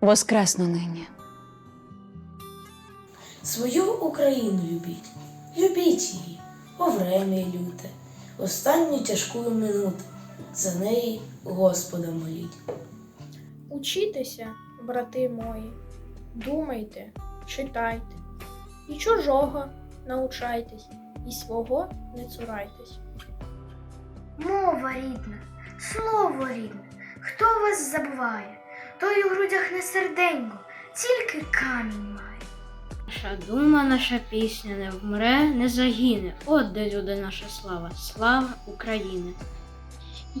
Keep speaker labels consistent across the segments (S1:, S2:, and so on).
S1: воскресну нині.
S2: Свою Україну любіть, любіть її, о врем'я люте, останню тяжку минуту, за неї Господа моліть.
S3: Учітеся, брати мої, думайте, читайте, і чужого научайтесь, і свого не цурайтесь.
S4: Мова рідна, слово рідне, хто вас забуває, той у грудях не серденько, тільки камінь має.
S5: Наша дума, наша пісня не вмре, не загине. От де люди наша слава, слава України.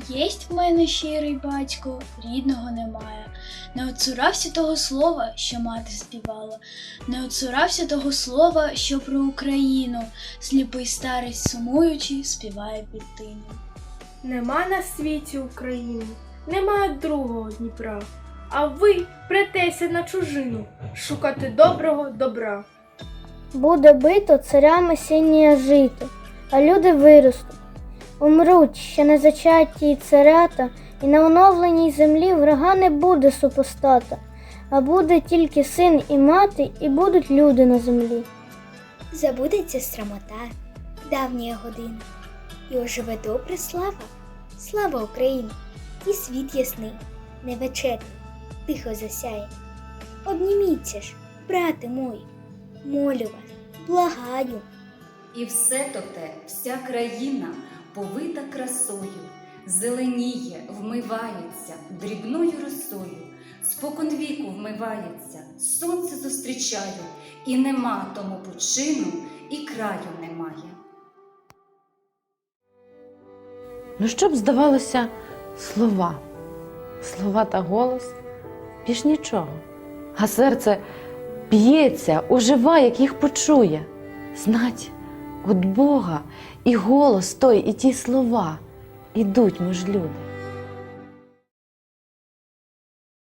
S6: Єсть в мене щирий батько, рідного немає. Не оцурався того слова, що мати співала, не оцурався того слова, що про Україну, сліпий старець сумуючи, співає під тином.
S3: Нема на світі України, немає другого Дніпра. А ви претеся на чужину, шукати доброго добра.
S7: Буде бито царями синє жито, а люди виростуть. Умруть ще не зачаті царята, і на оновленій землі врага не буде супостата, а буде тільки син і мати, і будуть люди на землі.
S4: Забудеться срамота, давня година, і оживе добра слава, слава Україні, і світ ясний, невечерний, тихо засяє. Обніміться ж, брате мої, молю вас, благаю.
S8: І все то те, вся країна повита красою, зеленіє, вмивається дрібною росою, споконвіку вмивається, сонце зустрічає, і нема тому почину, і краю немає.
S1: Ну, що б здавалося, слова, слова та голос більш нічого. А серце б'ється, ожива, як їх почує. Знать, от Бога і голос той, і ті слова ідуть ми ж люди.